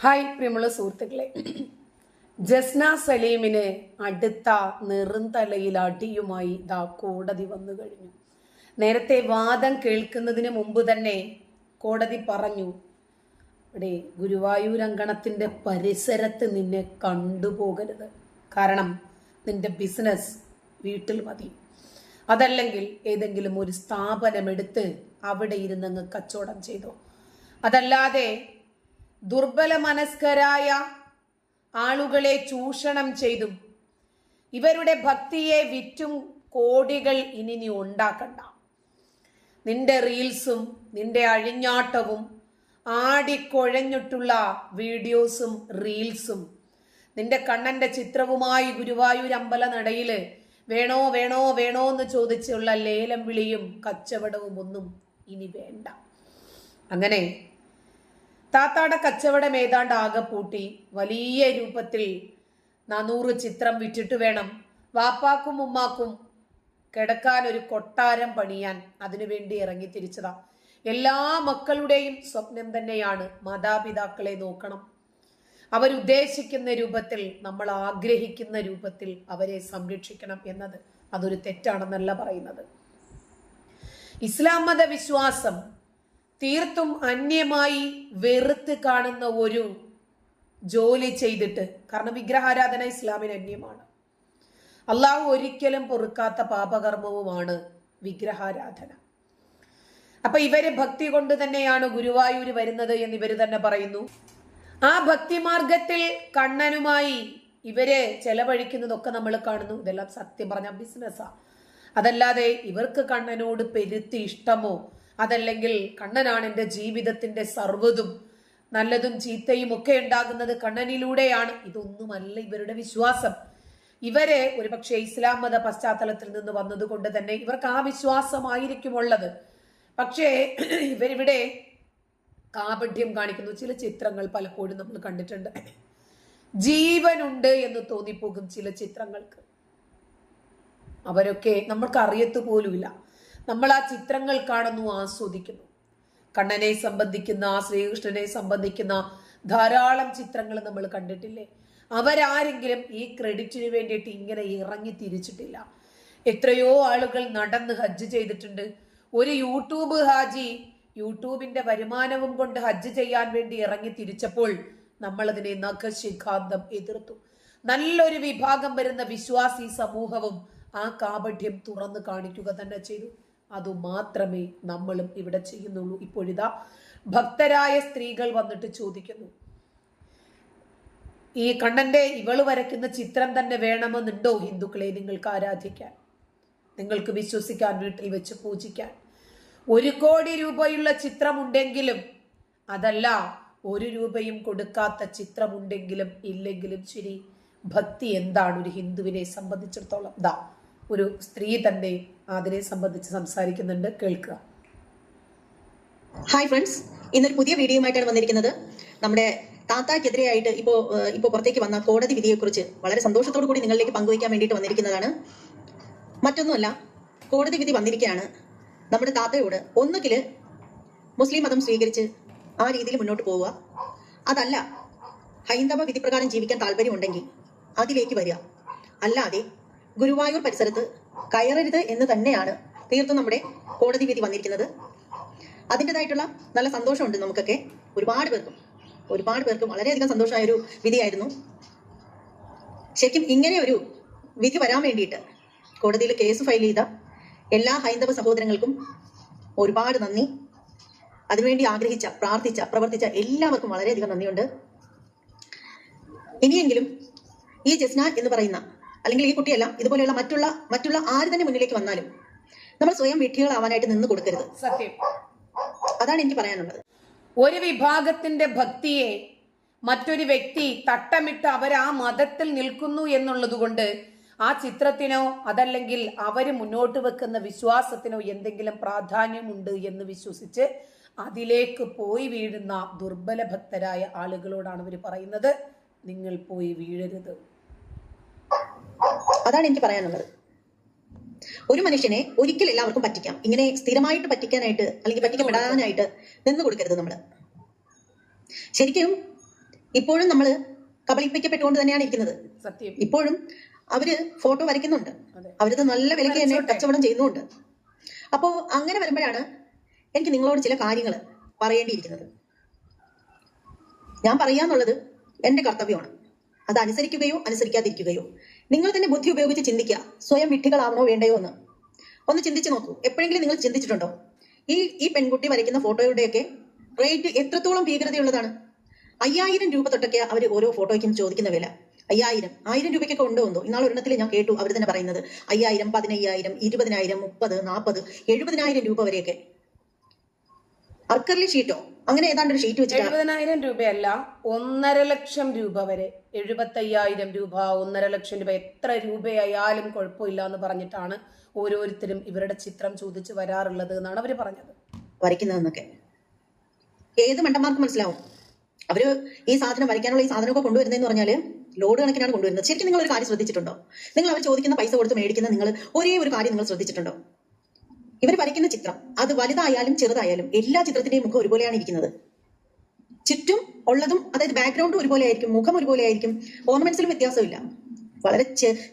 Hi പ്രിയമുള്ള സുഹൃത്തുക്കളെ. ജസ്ന സലീമിനെ അടുത്ത നെറുംതലയിൽ അടിയുമായി ദാ കോടതി വന്നു കഴിഞ്ഞു. നേരത്തെ വാദം കേൾക്കുന്നതിന് മുമ്പ് തന്നെ കോടതി പറഞ്ഞു ഇവിടെ ഗുരുവായൂർ അങ്കണത്തിന്റെ പരിസരത്ത് നിന്നെ കണ്ടുപോകരുത്. കാരണം നിന്റെ ബിസിനസ് വീട്ടിൽ മതി. അതല്ലെങ്കിൽ ഏതെങ്കിലും ഒരു സ്ഥാപനം സ്ഥാപനമെടുത്ത് അവിടെ ഇരുന്നങ്ങ് കച്ചവടം ചെയ്തോ. അതല്ലാതെ ദുർബല മനസ്കരായ ആളുകളെ ചൂഷണം ചെയ്തും ഇവരുടെ ഭക്തിയെ വിറ്റും കോടികൾ ഇനി നീ ഉണ്ടാക്കണ്ട. നിന്റെ റീൽസും നിന്റെ അഴിഞ്ഞാട്ടവും ആടിക്കൊഴഞ്ഞിട്ടുള്ള വീഡിയോസും റീൽസും നിന്റെ കണ്ണന്റെ ചിത്രവുമായി ഗുരുവായൂർ അമ്പല നടയിൽ വേണോ വേണോ വേണോ എന്ന് ചോദിച്ചുള്ള ലേലം വിളിയും കച്ചവടവും ഒന്നും ഇനി വേണ്ട. അങ്ങനെ താത്താടെ കച്ചവടം ഏതാണ്ട് ആകെ പൂട്ടി. വലിയ രൂപത്തിൽ നാനൂറ് ചിത്രം വിറ്റിട്ട് വേണം വാപ്പാക്കും ഉമ്മാക്കും കിടക്കാൻ ഒരു കൊട്ടാരം പണിയാൻ അതിനുവേണ്ടി ഇറങ്ങി തിരിച്ചതാ. എല്ലാ മക്കളുടെയും സ്വപ്നം തന്നെയാണ് മാതാപിതാക്കളെ നോക്കണം. അവരുദ്ദേശിക്കുന്ന രൂപത്തിൽ നമ്മൾ ആഗ്രഹിക്കുന്ന രൂപത്തിൽ അവരെ സംരക്ഷിക്കണം എന്നത് അതൊരു തെറ്റാണെന്നല്ല പറയുന്നത്. ഇസ്ലാം മത വിശ്വാസം തീർത്തും അന്യമായി വെറുത്ത് കാണുന്ന ഒരു ജോലി ചെയ്തിട്ട് കാരണം വിഗ്രഹാരാധന ഇസ്ലാമിന് അന്യമാണ്. അള്ളാഹു ഒരിക്കലും പൊറുക്കാത്ത പാപകർമ്മവുമാണ് വിഗ്രഹാരാധന. അപ്പൊ ഇവർ ഭക്തി കൊണ്ട് തന്നെയാണ് ഗുരുവായൂര് വരുന്നത് എന്ന് ഇവർ തന്നെ പറയുന്നു. ആ ഭക്തിമാർഗത്തിൽ കണ്ണനുമായി ഇവർ ചെലവഴിക്കുന്നതൊക്കെ നമ്മൾ കാണുന്നു. ഇതെല്ലാം സത്യം പറഞ്ഞ ബിസിനസ്സാ അതല്ലാതെ ഇവർക്ക് കണ്ണനോട് പെരുത്തി ഇഷ്ടമോ? അതല്ലെങ്കിൽ കണ്ണനാണ് എന്റെ ജീവിതത്തിന്റെ സർവതും. നല്ലതും ചീത്തയും ഒക്കെ ഉണ്ടാകുന്നത് കണ്ണനിലൂടെയാണ്. ഇതൊന്നുമല്ല ഇവരുടെ വിശ്വാസം. ഇവരെ ഒരുപക്ഷെ ഇസ്ലാം മത പശ്ചാത്തലത്തിൽ നിന്ന് വന്നതുകൊണ്ട് തന്നെ ഇവർക്ക് ആ വിശ്വാസമായിരിക്കും ഉള്ളത് പക്ഷേ ഇവരിവിടെ കാപഢ്യം കാണിക്കുന്നു. ചില ചിത്രങ്ങൾ പലപ്പോഴും നമ്മൾ കണ്ടിട്ടുണ്ട്. ജീവനുണ്ട് എന്ന് തോന്നിപ്പോകും ചില ചിത്രങ്ങൾക്ക്. അവരൊക്കെ നമ്മൾക്ക് അറിയത്തു പോലുമില്ല. നമ്മൾ ആ ചിത്രങ്ങൾ കാണുന്നു ആസ്വദിക്കുന്നു. കണ്ണനെ സംബന്ധിക്കുന്ന ശ്രീകൃഷ്ണനെ സംബന്ധിക്കുന്ന ധാരാളം ചിത്രങ്ങൾ നമ്മൾ കണ്ടിട്ടില്ലേ? അവരാരെങ്കിലും ഈ ക്രെഡിറ്റിന് വേണ്ടിയിട്ട് ഇങ്ങനെ ഇറങ്ങി തിരിച്ചിട്ടില്ല. എത്രയോ ആളുകൾ നടന്ന് ഹജ്ജ് ചെയ്തിട്ടുണ്ട്. ഒരു യൂട്യൂബ് ഹാജി യൂട്യൂബിന്റെ വരുമാനവും കൊണ്ട് ഹജ്ജ് ചെയ്യാൻ വേണ്ടി ഇറങ്ങി തിരിച്ചപ്പോൾ നമ്മൾ അതിനെ നഖശിഖാന്തം എതിർത്തു. നല്ലൊരു വിഭാഗം വരുന്ന വിശ്വാസി സമൂഹവും ആ കാപഠ്യം തുറന്നു കാണിക്കുക തന്നെ ചെയ്തു. അതുമാത്രമേ നമ്മളും ഇവിടെ ചെയ്യുന്നുള്ളൂ. ഇപ്പോഴിതാ ഭക്തരായ സ്ത്രീകൾ വന്നിട്ട് ചോദിക്കുന്നു ഈ കണ്ണന്റെ ഇവൾ വരയ്ക്കുന്ന ചിത്രം തന്നെ വേണമെന്നുണ്ടോ ഹിന്ദുക്കളെ നിങ്ങൾക്ക് ആരാധിക്കാൻ? നിങ്ങൾക്ക് വിശ്വസിക്കാൻ വീട്ടിൽ വെച്ച് പൂജിക്കാൻ? ഒരു കോടി രൂപയുള്ള ചിത്രമുണ്ടെങ്കിലും അതല്ല ഒരു രൂപയും കൊടുക്കാത്ത ചിത്രമുണ്ടെങ്കിലും ഇല്ലെങ്കിലും ശരി ഭക്തി എന്താണ് ഒരു ഹിന്ദുവിനെ സംബന്ധിച്ചിടത്തോളം? ദാ ഒരു സ്ത്രീ തന്നെ അതിനെ സംബന്ധിച്ച് സംസാരിക്കുന്നുണ്ട്. കേൾക്കുക. ഹായ് ഫ്രണ്ട്സ് ഇന്നൊരു പുതിയ വീഡിയോയുമായിട്ടാണ് വന്നിരിക്കുന്നത്. നമ്മുടെ താത്താക്കെതിരെയായിട്ട് ഇപ്പോൾ ഇപ്പോൾ പുറത്തേക്ക് വന്ന കോടതി വിധിയെക്കുറിച്ച് വളരെ സന്തോഷത്തോടു കൂടി നിങ്ങളിലേക്ക് പങ്കുവയ്ക്കാൻ വേണ്ടിയിട്ട് വന്നിരിക്കുന്നതാണ്. മറ്റൊന്നുമല്ല കോടതി വിധി വന്നിരിക്കുകയാണ് നമ്മുടെ താത്തയോട് ഒന്നുകിൽ മുസ്ലിം മതം സ്വീകരിച്ച് ആ രീതിയിൽ മുന്നോട്ട് പോവുക. അതല്ല ഹൈന്ദവ വിധിപ്രകാരം ജീവിക്കാൻ താല്പര്യമുണ്ടെങ്കിൽ അതിലേക്ക് വരിക. അല്ലാതെ ഗുരുവായൂർ പരിസരത്ത് കയറരുത് എന്ന് തന്നെയാണ് തീർത്തും നമ്മുടെ കോടതി വിധി വന്നിരിക്കുന്നത്. അതിന്റെതായിട്ടുള്ള നല്ല സന്തോഷമുണ്ട് നമുക്കൊക്കെ ഒരുപാട് പേർക്കും. ഒരുപാട് പേർക്കും വളരെയധികം സന്തോഷമായ ഒരു വിധിയായിരുന്നു. ശരിക്കും ഇങ്ങനെ ഒരു വിധി വരാൻ വേണ്ടിയിട്ട് കോടതിയിൽ കേസ് ഫയൽ ചെയ്ത എല്ലാ ഹൈന്ദവ സഹോദരങ്ങൾക്കും ഒരുപാട് നന്ദി. അതിനുവേണ്ടി ആഗ്രഹിച്ച പ്രാർത്ഥിച്ച പ്രവർത്തിച്ച എല്ലാവർക്കും വളരെയധികം നന്ദിയുണ്ട്. ഇനിയെങ്കിലും ഈ ജസ്ന എന്ന് പറയുന്ന അല്ലെങ്കിൽ ഈ കുട്ടിയല്ല ഇതുപോലെയുള്ള മറ്റുള്ള മറ്റുള്ള ആര് തന്നെ മുന്നിലേക്ക് വന്നാലും നമ്മൾ സ്വയം വിഡ്ഢികളാവാനായിട്ട് നിന്ന് കൊടുക്കരുത്. സത്യം. അതാണ് എനിക്ക് പറയാനുള്ളത്. ഒരു വിഭാഗത്തിന്റെ ഭക്തിയെ മറ്റൊരു വ്യക്തി തട്ടമിട്ട് അവർ ആ മതത്തിൽ നിൽക്കുന്നു എന്നുള്ളത് കൊണ്ട് ആ ചിത്രത്തിനോ അതല്ലെങ്കിൽ അവർ മുന്നോട്ട് വെക്കുന്ന വിശ്വാസത്തിനോ എന്തെങ്കിലും പ്രാധാന്യമുണ്ട് എന്ന് വിശ്വസിച്ച് അതിലേക്ക് പോയി വീഴുന്ന ദുർബല ഭക്തരായ ആളുകളോടാണ് അവർ പറയുന്നത്. നിങ്ങൾ പോയി വീഴരുത്. അതാണ് എനിക്ക് പറയാനുള്ളത്. ഒരു മനുഷ്യനെ ഒരിക്കലും എല്ലാവർക്കും പറ്റിക്കാം. ഇങ്ങനെ സ്ഥിരമായിട്ട് പറ്റിക്കാനായിട്ട് അല്ലെങ്കിൽ പറ്റിക്കപ്പെടാനായിട്ട് നിന്ന് കൊടുക്കരുത് നമ്മൾ ശരിക്കും ഇപ്പോഴും നമ്മൾ കബളിപ്പിക്കപ്പെട്ടുകൊണ്ട് തന്നെയാണ് ഇരിക്കുന്നത്. ഇപ്പോഴും അവർ ഫോട്ടോ വരയ്ക്കുന്നുണ്ട്. അവരത് നല്ല വിലയ്ക്ക് തന്നെ. കച്ചവടം ചെയ്യുന്നുണ്ട്. അപ്പോ അങ്ങനെ വരുമ്പോഴാണ് എനിക്ക് നിങ്ങളോട് ചില കാര്യങ്ങൾ പറയേണ്ടിയിരിക്കുന്നത്. ഞാൻ പറയാന്നുള്ളത് എന്റെ കർത്തവ്യമാണ്. അത് അനുസരിക്കുകയോ അനുസരിക്കാതിരിക്കുകയോ നിങ്ങൾ തന്നെ ബുദ്ധി ഉപയോഗിച്ച് ചിന്തിക്കുക. സ്വയം വിഡ്ഢികളാവണോ വേണ്ടയോ എന്ന്. ഒന്ന് ചിന്തിച്ചു നോക്കൂ. എപ്പോഴെങ്കിലും നിങ്ങൾ ചിന്തിച്ചിട്ടുണ്ടോ? ഈ ഈ പെൺകുട്ടി വരയ്ക്കുന്ന ഫോട്ടോയുടെയൊക്കെ റേറ്റ് എത്രത്തോളം ഭീകരതയുള്ളതാണ്? അയ്യായിരം രൂപ തൊട്ടൊക്കെ അവർ ഓരോ ഫോട്ടോയ്ക്കും ചോദിക്കുന്ന വില. അയ്യായിരം. ആയിരം രൂപയ്ക്കൊക്കെ ഉണ്ടോ എന്തോ? ഇന്നാൾ ഒരെണ്ണത്തിൽ ഞാൻ കേട്ടു. അവർ തന്നെ പറയുന്നത് അയ്യായിരം പതിനയ്യായിരം ഇരുപതിനായിരം മുപ്പത് നാൽപ്പത് എഴുപതിനായിരം രൂപ വരെയൊക്കെ. അർക്കർലി ഷീറ്റോ? അങ്ങനെ ഏതാണ്ട് ഒരു ഷീറ്റ് വെച്ചിട്ട്? എഴുപതിനായിരം രൂപയല്ല ഒന്നര ലക്ഷം രൂപ വരെ. എഴുപത്തയ്യായിരം രൂപ ഒന്നര ലക്ഷം രൂപ. എത്ര രൂപയായാലും കുഴപ്പമില്ല എന്ന് പറഞ്ഞിട്ടാണ് ഓരോരുത്തരും ഇവരുടെ ചിത്രം ചോദിച്ചു വരാറുള്ളത് എന്നാണ് അവർ പറഞ്ഞത്. വരയ്ക്കുന്നതെന്നൊക്കെ. ഏത് മണ്ടന്മാർക്ക് മനസ്സിലാവും? അവർ ഈ സാധനം വരയ്ക്കാനുള്ള ഈ സാധനമൊക്കെ കൊണ്ടുവരുന്നതെന്ന് പറഞ്ഞാൽ ലോഡ് കണക്കിനാണ് കൊണ്ടുവരുന്നത്. ശരിക്കും നിങ്ങൾ ഒരു കാര്യം ശ്രദ്ധിച്ചിട്ടുണ്ടോ? നിങ്ങൾ അവർ ചോദിക്കുന്ന പൈസ കൊടുത്ത് മേടിക്കുന്ന നിങ്ങൾ ഒരേ ഒരു കാര്യം നിങ്ങൾ ശ്രദ്ധിച്ചിട്ടുണ്ടോ? ഇവർ വരയ്ക്കുന്ന ചിത്രം അത് വലുതായാലും ചെറുതായാലും എല്ലാ ചിത്രത്തിന്റെയും മുഖം ഒരുപോലെയാണ് ഇരിക്കുന്നത്. ചുറ്റും ഉള്ളതും അതായത് ബാക്ക്ഗ്രൗണ്ടും ഒരുപോലെ ആയിരിക്കും മുഖം ഒരുപോലെ ആയിരിക്കും ഓർണമെന്റ്സിലും വ്യത്യാസമില്ല. വളരെ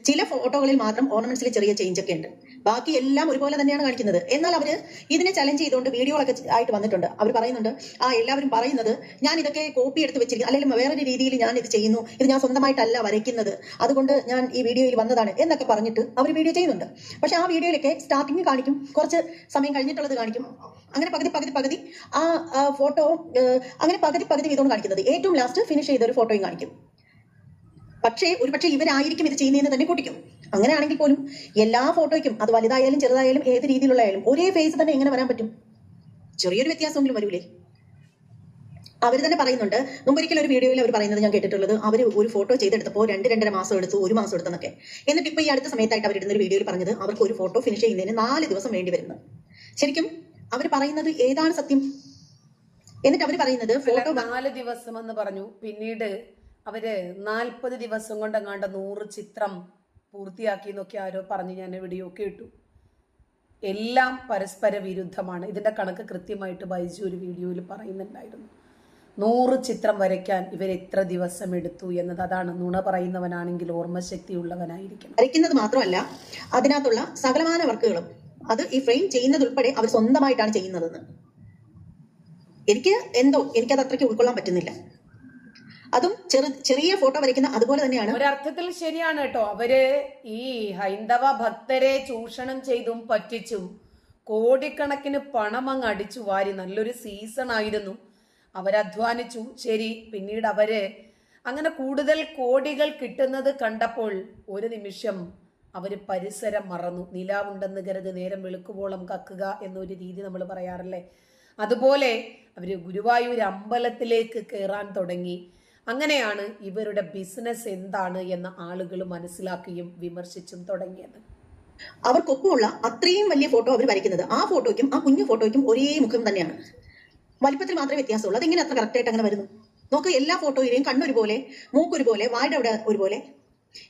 ചില ഫോട്ടോകളിൽ മാത്രം ഓർണമെന്റ്സിൽ ചെറിയ ചേഞ്ച് ഒക്കെ ഉണ്ട്. ബാക്കി എല്ലാം ഒരുപോലെ തന്നെയാണ് കാണിക്കുന്നത്. എന്നാൽ അവർ ഇതിനെ ചലഞ്ച് ചെയ്തുകൊണ്ട് വീഡിയോകളൊക്കെ ആയിട്ട് വന്നിട്ടുണ്ട്. അവർ പറയുന്നുണ്ട് ആ എല്ലാവരും പറയുന്നത് ഞാൻ ഇതൊക്കെ കോപ്പി എടുത്ത് വെച്ചിരിക്കുന്നു. അല്ലെങ്കിൽ വേറൊരു രീതിയിൽ ഞാൻ ഇത് ചെയ്യുന്നു. ഇത് ഞാൻ സ്വന്തമായിട്ടല്ല വരയ്ക്കുന്നത്. അതുകൊണ്ട് ഞാൻ ഈ വീഡിയോയിൽ വന്നതാണ് എന്നൊക്കെ പറഞ്ഞിട്ട് അവർ വീഡിയോ ചെയ്യുന്നുണ്ട്. പക്ഷെ ആ വീഡിയോയിലൊക്കെ സ്റ്റാർട്ടിങ് കാണിക്കും. കുറച്ച് സമയം കഴിഞ്ഞിട്ടുള്ളത് കാണിക്കും. അങ്ങനെ പകുതി പകുതി പകുതി ആ ഫോട്ടോ അങ്ങനെ പകുതി പകുതി വീതമാണ് കാണിക്കുന്നത്. ഏറ്റവും ലാസ്റ്റ് ഫിനിഷ് ചെയ്ത ഒരു ഫോട്ടോയും കാണിക്കും. പക്ഷേ ഒരുപക്ഷെ ഇവരായിരിക്കും ഇത് ചെയ്യുന്നതെന്ന് തന്നെ കൂട്ടിക്കും. അങ്ങനെയാണെങ്കിൽ പോലും എല്ലാ ഫോട്ടോയ്ക്കും അത് വലുതായാലും ചെറുതായാലും ഏത് രീതിയിലുള്ളതായാലും ഒരേ ഫേസ് തന്നെ എങ്ങനെ വരാൻ പറ്റും. ചെറിയൊരു വ്യത്യാസമെങ്കിലും വരൂലേ? അവർ തന്നെ പറയുന്നുണ്ട്. മുമ്പൊരിക്കലും ഒരു വീഡിയോയിൽ അവർ പറയുന്നത് ഞാൻ കേട്ടിട്ടുള്ളത് അവർ ഒരു ഫോട്ടോ ചെയ്തെടുത്തപ്പോൾ രണ്ട് രണ്ടര മാസം എടുത്തു ഒരു മാസം എടുത്തെന്നൊക്കെ. എന്നിട്ട് ഇപ്പോൾ ഈ അടുത്ത സമയത്തായിട്ട് അവർ ഇടുന്ന ഒരു വീഡിയോയിൽ പറഞ്ഞത് അവർക്ക് ഒരു ഫോട്ടോ ഫിനിഷ് ചെയ്യുന്നതിന് നാല് ദിവസം വേണ്ടി വരുന്നു. ശരിക്കും അവർ പറയുന്നത് ഏതാണ് സത്യം? എന്നിട്ട് അവർ പറയുന്നത് ഫോട്ടോ നാല് ദിവസം എന്ന് പറഞ്ഞു. പിന്നീട് അവർ നാൽപ്പത് ദിവസം കൊണ്ടെങ്ങാണ്ട് നൂറ് ചിത്രം പൂർത്തിയാക്കി എന്നൊക്കെ ആരോ പറഞ്ഞ് ഞാൻ വീഡിയോ കേട്ടു എല്ലാം പരസ്പര വിരുദ്ധമാണ്. ഇതിന്റെ കണക്ക് കൃത്യമായിട്ട് ബൈജു ഒരു വീഡിയോയിൽ പറയുന്നുണ്ടായിരുന്നു. നൂറ് ചിത്രം വരയ്ക്കാൻ ഇവർ എത്ര ദിവസം എടുത്തു എന്നത് അതാണ് നുണ പറയുന്നവനാണെങ്കിൽ ഓർമ്മശക്തി ഉള്ളവനായിരിക്കണം വരയ്ക്കുന്നത് മാത്രമല്ല അതിനകത്തുള്ള സകലമാന വർക്കുകളും അത് ഈ ഫ്രെയിം ചെയ്യുന്നത് ഉൾപ്പെടെ അവർ സ്വന്തമായിട്ടാണ് ചെയ്യുന്നതെന്ന്. എനിക്ക് എന്തോ എനിക്കത് അത്രയ്ക്ക് ഉൾക്കൊള്ളാൻ പറ്റുന്നില്ല. അതും ചെറു ചെറിയ ഫോട്ടോ വരയ്ക്കുന്ന അതുപോലെ തന്നെയാണ് ഒരർത്ഥത്തിൽ ശരിയാണ് കേട്ടോ. അവർ ഈ ഹൈന്ദവ ഭക്തരെ ചൂഷണം ചെയ്തും പറ്റിച്ചും കോടിക്കണക്കിന് പണം അങ്ങ് അടിച്ചു വാരി നല്ലൊരു സീസൺ ആയിരുന്നു. അവരധ്വാനിച്ചു. ശരി പിന്നീട് അവർ അങ്ങനെ കൂടുതൽ കോടികൾ കിട്ടുന്നത് കണ്ടപ്പോൾ ഒരു നിമിഷം അവർ പരിസരം മറന്നു. നിലാവുണ്ടെന്ന് കരുത് നേരം വെളുക്കുവോളം കക്കുക എന്നൊരു രീതി നമ്മൾ പറയാറില്ലേ? അതുപോലെ അവർ ഗുരുവായൂർ അമ്പലത്തിലേക്ക് കയറാൻ തുടങ്ങി. അങ്ങനെയാണ് ഇവരുടെ ബിസിനസ് എന്താണ് എന്ന് ആളുകൾ മനസ്സിലാക്കുകയും വിമർശിച്ചും തുടങ്ങിയത്. അവർക്കൊപ്പമുള്ള അത്രയും വലിയ ഫോട്ടോ അവർ വരയ്ക്കുന്നത് ആ ഫോട്ടോയ്ക്കും ആ കുഞ്ഞു ഫോട്ടോയ്ക്കും ഒരേ മുഖം തന്നെയാണ്. വലിപ്പത്തിൽ മാത്രമേ വ്യത്യാസമുള്ളൂ. അതെങ്ങനെ അത്ര കറക്റ്റ് ആയിട്ട് അങ്ങനെ വരുന്നു? നോക്ക് എല്ലാ ഫോട്ടോയിലെയും കണ്ണൊരുപോലെ മൂക്കൊരുപോലെ വായുടെ അവിടെ ഒരുപോലെ.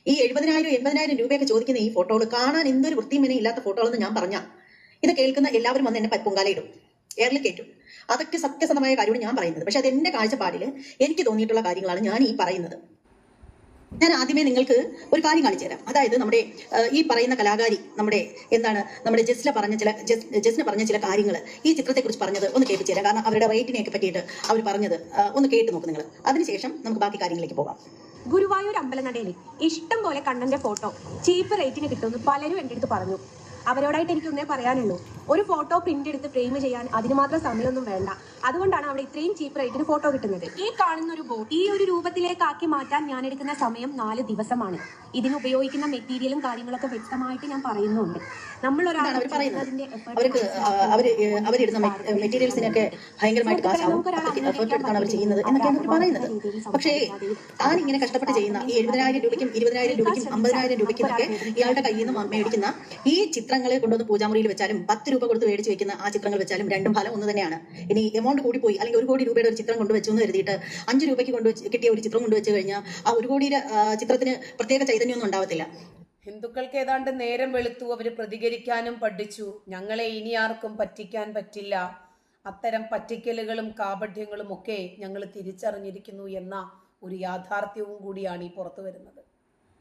ഈ എഴുപതിനായിരം എൺപതിനായിരം രൂപയൊക്കെ ചോദിക്കുന്ന ഈ ഫോട്ടോകൾ കാണാൻ എന്തൊരു വൃത്തിയും ഇല്ലാത്ത ഫോട്ടോകളെന്ന് ഞാൻ പറഞ്ഞ ഇത് കേൾക്കുന്ന എല്ലാവരും വന്ന് എന്നെ പൊങ്കാലയിടും. എയറിൽ കയറ്റും അതൊക്കെ സത്യസന്ധമായ കാര്യമാണ് ഞാൻ പറയുന്നത്. പക്ഷെ അത് എന്റെ കാഴ്ചപ്പാടിൽ എനിക്ക് തോന്നിയിട്ടുള്ള കാര്യങ്ങളാണ് ഞാൻ ഈ പറയുന്നത്. ഞാൻ ആദ്യമേ നിങ്ങൾക്ക് ഒരു കാര്യം കാണിച്ചു തരാം. അതായത് നമ്മുടെ ഈ പറയുന്ന കലാകാരി നമ്മുടെ എന്താണ് നമ്മുടെ ജസ്ല പറഞ്ഞ ചില ജസ്- ജസ്ന പറഞ്ഞ ചില കാര്യങ്ങൾ ഈ ചിത്രത്തെക്കുറിച്ച് പറഞ്ഞത് ഒന്ന് കേൾപ്പിച്ചു തരാം. കാരണം അവരുടെ റേറ്റിനെയൊക്കെ പറ്റിയിട്ട് അവർ പറഞ്ഞത് ഒന്ന് കേട്ട് നോക്ക് നിങ്ങൾ. അതിനുശേഷം നമുക്ക് ബാക്കി കാര്യങ്ങളിലേക്ക് പോകാം. ഗുരുവായൂർ അമ്പലനടയിൽ ഇഷ്ടം പോലെ കണ്ണന്റെ ഫോട്ടോ ചീപ്പ് റേറ്റിന് കിട്ടുമെന്ന് പലരും എന്റെ അടുത്ത് പറഞ്ഞു. അവരോടായിട്ട് എനിക്ക് ഒന്നേ പറയാനുള്ളൂ. ഒരു ഫോട്ടോ പ്രിന്റ് എടുത്ത് ഫ്രെയിം ചെയ്യാൻ അതിന് മാത്രം സമയമൊന്നും വേണ്ട. അതുകൊണ്ടാണ് അവിടെ ഇത്രയും ചീപ്പ് റേറ്റിന് ഫോട്ടോ കിട്ടുന്നത്. ഈ കാണുന്ന ഒരു ബോട്ട് ഈ ഒരു രൂപത്തിലേക്ക് ആക്കി മാറ്റാൻ ഞാൻ എടുക്കുന്ന സമയം നാല് ദിവസമാണ്. ഇതിന് ഉപയോഗിക്കുന്ന മെറ്റീരിയലും കാര്യങ്ങളൊക്കെ വ്യക്തമായിട്ട് ഞാൻ പറയുന്നുണ്ട്. നമ്മൾ മെറ്റീരിയൽസിനൊക്കെ ഭയങ്കരമായിട്ട് പക്ഷേ താൻ ഇങ്ങനെ കഷ്ടപ്പെട്ട് ചെയ്യുന്ന ഈ എഴുപതിനായിരം രൂപയ്ക്കും ഇരുപതിനായിരം രൂപയ്ക്കും അമ്പതിനായിരം രൂപയ്ക്കും ഒക്കെ ഇയാളുടെ കയ്യിൽ നിന്ന് മേടിക്കുന്ന ഈ ചിത്രങ്ങളെ കൊണ്ടുവന്ന് പൂജാമുറിയിൽ വെച്ചാലും പത്ത് രൂപ കൊടുത്ത് മേടിച്ച് വെക്കുന്ന ആ ചിത്രങ്ങൾ വെച്ചാലും രണ്ടും ഫലം ഒന്ന് തന്നെയാണ്. ഇനി എമൗണ്ട് കൂടി പോയി അല്ലെങ്കിൽ ഒരു കോടി രൂപയുടെ ഒരു ചിത്രം കൊണ്ടുവച്ചു എന്ന് കരുതിയിട്ട് അഞ്ച് രൂപയ്ക്ക് കൊണ്ട് കിട്ടിയ ഒരു ചിത്രം കൊണ്ടുവച്ച് കഴിഞ്ഞാൽ ആ ഒരു കോടിയുടെ ചിത്രത്തിന് പ്രത്യേക ചൈതന്യമൊന്നും ഉണ്ടാവത്തില്ല. ഹിന്ദുക്കൾക്ക് ഏതാണ്ട് നേരം വെളുത്തു അവർ പ്രതികരിക്കാനും പഠിച്ചു. ഞങ്ങളെ ഇനി ആർക്കും പറ്റിക്കാൻ പറ്റില്ല. അത്തരം പറ്റിക്കലുകളും കാപഢ്യങ്ങളും ഒക്കെ ഞങ്ങൾ തിരിച്ചറിഞ്ഞിരിക്കുന്നു എന്ന ഒരു യാഥാർത്ഥ്യവും കൂടിയാണ് ഈ പുറത്തു വരുന്നത്.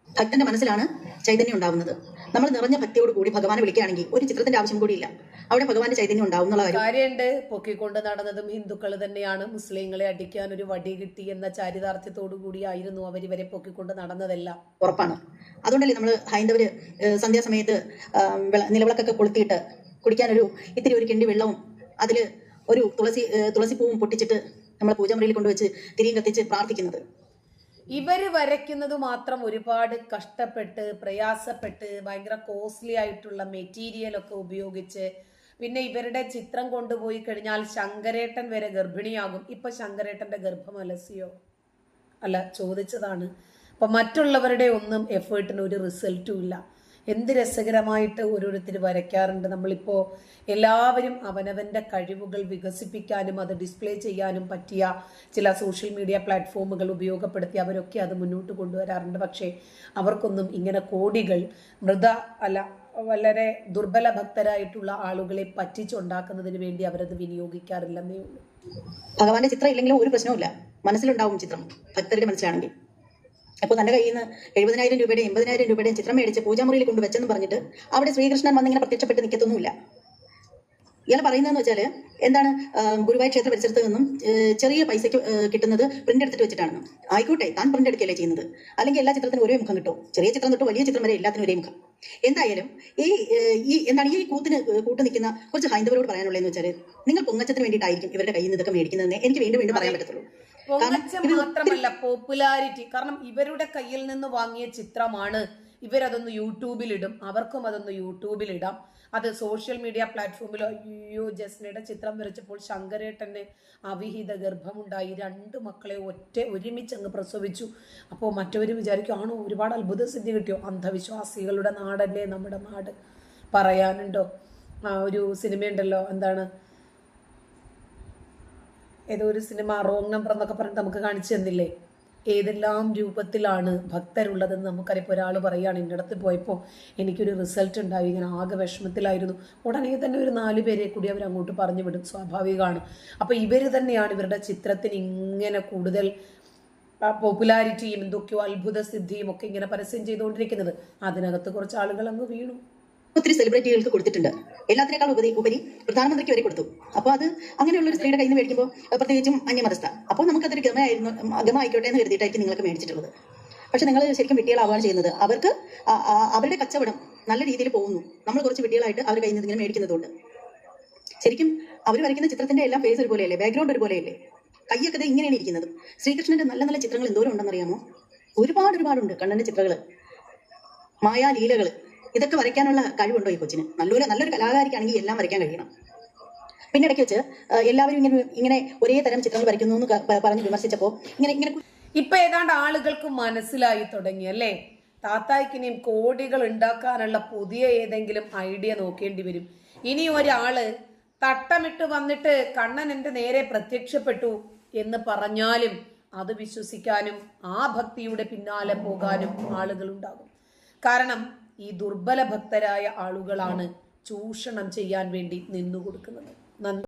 ഭക്തന്റെ മനസ്സിലാണ് ചൈതന്യം ഉണ്ടാവുന്നത്. നമ്മൾ നിറഞ്ഞ ഭക്തിയോട് കൂടി ഭഗവാനെ വിളിക്കുകയാണെങ്കിൽ ഒരു ചിത്രത്തിന്റെ ആവശ്യം കൂടിയില്ല അവിടെ ഭഗവാന്റെ ചൈതന്യം ഉണ്ടാവും എന്നുള്ള കാര്യമുണ്ട്. പൊക്കിക്കൊണ്ട് നടന്നതും ഹിന്ദുക്കൾ തന്നെയാണ് മുസ്ലിങ്ങളെ അടിക്കാൻ ഒരു വടി കിട്ടി എന്ന ചാരിതാർത്ഥ്യത്തോടു കൂടിയായിരുന്നു അവർ ഇവരെ പൊക്കിക്കൊണ്ട് നടന്നതെല്ലാം. ഉറപ്പാണ്. അതുകൊണ്ടല്ലേ നമ്മൾ ഹൈന്ദവര് സന്ധ്യാസമയത്ത് നിലവിളക്കൊക്കെ കൊളുത്തിയിട്ട് കുടിക്കാനൊരു ഇത്തിരി ഒരു കിണ്ടി വെള്ളവും അതിൽ ഒരു തുളസി തുളസിപ്പൂവും പൊട്ടിച്ചിട്ട് നമ്മൾ പൂജാമുറിയിൽ കൊണ്ടുവച്ച് തിരിയും കത്തിച്ച് പ്രാർത്ഥിക്കുന്നത്. ഇവർ വരയ്ക്കുന്നത് മാത്രം ഒരുപാട് കഷ്ടപ്പെട്ട് പ്രയാസപ്പെട്ട് ഭയങ്കര കോസ്റ്റ്ലി ആയിട്ടുള്ള മെറ്റീരിയൽ ഒക്കെ ഉപയോഗിച്ച് പിന്നെ ഇവരുടെ ചിത്രം കൊണ്ടുപോയി കഴിഞ്ഞാൽ ശങ്കരേട്ടൻ വരെ ഗർഭിണിയാകും. ഇപ്പൊ ശങ്കരേട്ടന്റെ ഗർഭം അലസിയോ? അല്ല ചോദിച്ചതാണ്. അപ്പൊ മറ്റുള്ളവരുടെ ഒന്നും എഫേർട്ടിന് ഒരു റിസൾട്ടും ഇല്ല. എന്ത് രസകരമായിട്ട് ഓരോരുത്തർ വരയ്ക്കാറുണ്ട്. നമ്മളിപ്പോൾ എല്ലാവരും അവനവന്റെ കഴിവുകൾ വികസിപ്പിക്കാനും അത് ഡിസ്പ്ലേ ചെയ്യാനും പറ്റിയ ചില സോഷ്യൽ മീഡിയ പ്ലാറ്റ്ഫോമുകൾ ഉപയോഗപ്പെടുത്തി അവരൊക്കെ അത് മുന്നോട്ട് കൊണ്ടുവരാറുണ്ട്. പക്ഷേ അവർക്കൊന്നും ഇങ്ങനെ കോടികൾ മൃത അല്ല വളരെ ദുർബല ഭക്തരായിട്ടുള്ള ആളുകളെ പറ്റിച്ചുണ്ടാക്കുന്നതിന് വേണ്ടി അവരത് വിനിയോഗിക്കാറില്ലെന്നേ ഉള്ളൂ. ഭഗവാന്റെ ചിത്രം ഇല്ലെങ്കിലും ഒരു പ്രശ്നവുമില്ല. മനസ്സിലുണ്ടാവും ചിത്രം. ഭക്തരുടെ മനസ്സിലാണെങ്കിൽ. അപ്പോൾ തന്റെ കയ്യിൽ നിന്ന് എഴുപതിനായിരം രൂപയുടെയും എൺപതിനായിരം രൂപയുടെയും ചിത്രം മേടിച്ച് പൂജാമുറിയിൽ കൊണ്ട് വെച്ചെന്ന് പറഞ്ഞിട്ട് അവിടെ ശ്രീകൃഷ്ണൻ വന്നിങ്ങനെ പ്രത്യക്ഷപ്പെട്ട് നിൽക്കത്തൊന്നുമില്ല ഇയാൾ പറയുന്നതെന്ന് വെച്ചാൽ എന്താണ് ഗുരുവായൂർ ക്ഷേത്ര പരിസരത്ത് നിന്നും ചെറിയ പൈസയ്ക്ക് കിട്ടുന്നത് പ്രിന്റ് എടുത്തിട്ട് വെച്ചിട്ടാണ്. ആയിക്കോട്ടെ താൻ പ്രിന്റ് എടുക്കുകയല്ലേ ചെയ്യുന്നത്. അല്ലെങ്കിൽ എല്ലാ ചിത്രത്തിനും ഒരേ മുഖം കിട്ടും. ചെറിയ ചിത്രം തൊട്ട് വലിയ ചിത്രം വരെ എല്ലാത്തിനും ഒരേ മുഖം. എന്തായാലും ഈ ഈ എന്താണ് ഈ കൂത്തിന് കൂട്ടു നിൽക്കുന്ന കുറച്ച് ഹൈന്ദവരോട് പറയാനുള്ളതെന്ന് വെച്ചാൽ നിങ്ങൾ പൊങ്ങച്ചത്തിന് വേണ്ടിയിട്ടായിരിക്കും ഇവരുടെ കയ്യിൽ നിന്ന് ഇതൊക്കെ മേടിക്കുന്നതെന്ന് എനിക്ക് വീണ്ടും വീണ്ടും പറയാൻ പറ്റത്തുള്ളൂ. പൊങ്ങച്ചം മാത്രമല്ല പോപ്പുലാരിറ്റി. കാരണം ഇവരുടെ കയ്യിൽ നിന്ന് വാങ്ങിയ ചിത്രമാണ് ഇവരതൊന്ന് യൂട്യൂബിലിടും. അവർക്കും അതൊന്ന് യൂട്യൂബിലിടാം. അത് സോഷ്യൽ മീഡിയ പ്ലാറ്റ്ഫോമിലോ അയ്യോ ജസ്നയുടെ ചിത്രം വരച്ചപ്പോൾ ശങ്കരേട്ടന് അവിഹിത ഗർഭമുണ്ടായി. രണ്ട് മക്കളെ ഒറ്റ ഒരുമിച്ച് അങ്ങ് പ്രസവിച്ചു. അപ്പോൾ മറ്റവർ വിചാരിക്കും ആണോ ഒരുപാട് അത്ഭുത സിദ്ധി കിട്ടിയോ? അന്ധവിശ്വാസികളുടെ നാടല്ലേ നമ്മുടെ നാട്? പറയാനുണ്ടോ? ആ ഒരു സിനിമയുണ്ടല്ലോ എന്താണ്? ഏതോ ഒരു സിനിമ റോങ് നമ്പർ എന്നൊക്കെ പറഞ്ഞിട്ട് നമുക്ക് കാണിച്ചു തന്നില്ലേ? ഏതെല്ലാം രൂപത്തിലാണ് ഭക്തരുള്ളതെന്ന് നമുക്കറിയപ്പോൾ ഒരാൾ പറയുകയാണ്. എന്റെ അടുത്ത് പോയപ്പോൾ എനിക്കൊരു റിസൾട്ട് ഉണ്ടായി. ഇങ്ങനെ ആകെ വിഷമത്തിലായിരുന്നു. ഉടനെ തന്നെ ഒരു നാല് പേരെ കൂടി അവർ അങ്ങോട്ട് പറഞ്ഞു വിടും. സ്വാഭാവികമാണ്. അപ്പോൾ ഇവർ തന്നെയാണ് ഇവരുടെ ചിത്രത്തിന് ഇങ്ങനെ കൂടുതൽ പോപ്പുലാരിറ്റിയും എന്തൊക്കെയോ അത്ഭുത സിദ്ധിയും ഒക്കെ ഇങ്ങനെ പരസ്യം ചെയ്തുകൊണ്ടിരിക്കുന്നത്. അതിനകത്ത് കുറച്ച് ആളുകൾ അങ്ങ് വീണു. ഒത്തിരി സെലിബ്രിറ്റികൾക്ക് കൊടുത്തിട്ടുണ്ട്. എല്ലാത്തിനേക്കാൾ ഉപരി ഉപരി പ്രധാനമന്ത്രിക്ക് വരെ കൊടുത്തു. അപ്പോൾ അത് അങ്ങനെയുള്ള ഒരു സ്ത്രീയുടെ കയ്യിൽ നിന്ന് മേടിക്കുമ്പോൾ പ്രത്യേകിച്ചും അന്യമതസ്ഥ. അപ്പോൾ നമുക്കതൊരു ഗമയായിരുന്നു ഗമ എന്ന് കരുതിയിട്ടായിരിക്കും നിങ്ങൾക്ക് മേടിച്ചിട്ടുള്ളത്. പക്ഷെ നിങ്ങൾ ശരിക്കും വിട്ടികളാവുകയാണ് ചെയ്യുന്നത്. അവർക്ക് അവരുടെ കച്ചവടം നല്ല രീതിയിൽ പോകുന്നു. നമ്മൾ കുറച്ച് വിട്ടികളായിട്ട് അവർ കയ്യിൽ നിന്ന് ഇങ്ങനെ മേടിക്കുന്നതുകൊണ്ട്. ശരിക്കും അവർ വരയ്ക്കുന്ന ചിത്രത്തിന്റെ എല്ലാം ഫേസ് ഒരുപോലെയല്ലേ? ബാക്ക്ഗ്രൗണ്ട് ഒരുപോലെയല്ലേ? കയ്യൊക്കെ ഇങ്ങനെയാണ് ഇരിക്കുന്നത്. ശ്രീകൃഷ്ണന്റെ നല്ല നല്ല ചിത്രങ്ങൾ എന്തോരം ഉണ്ടെന്നറിയാമോ? ഒരുപാട് ഒരുപാടുണ്ട് കണ്ണന്റെ ചിത്രങ്ങൾ മായാലീലകൾ. ഇതൊക്കെ വരയ്ക്കാനുള്ള കഴിവുണ്ടോ ഈ കൊച്ചിന്? നല്ലൊരു നല്ലൊരു കലാകാരിക്കാണെങ്കിൽ എല്ലാം വരയ്ക്കാൻ കഴിയണം. പിന്നെ ഇടയ്ക്ക് വെച്ച് എല്ലാവരും ഇങ്ങനെ ഇങ്ങനെ ഒരേ തരം ചിത്രങ്ങൾ വരയ്ക്കുന്നു എന്ന് പറഞ്ഞ് വിമർശിച്ചപ്പോൾ ഇങ്ങനെ ഇങ്ങനെ ഇപ്പൊ ഏതാണ്ട് ആളുകൾക്ക് മനസ്സിലായി തുടങ്ങി അല്ലേ? താത്തായ്ക്കിനിയും കോടികൾ ഉണ്ടാക്കാനുള്ള പുതിയ ഏതെങ്കിലും ഐഡിയ നോക്കേണ്ടി വരും. ഇനി ഒരാൾ തട്ടമിട്ട് വന്നിട്ട് കണ്ണൻ എന്റെ നേരെ പ്രത്യക്ഷപ്പെട്ടു എന്ന് പറഞ്ഞാലും അത് വിശ്വസിക്കാനും ആ ഭക്തിയുടെ പിന്നാലെ പോകാനും ആളുകൾ ഉണ്ടാകും കാരണം ഈ ദുർബല ഭക്തരായ ആളുകളാണ് ചൂഷണം ചെയ്യാൻ വേണ്ടി നിന്നു കൊടുക്കുന്നത് നന്ദി.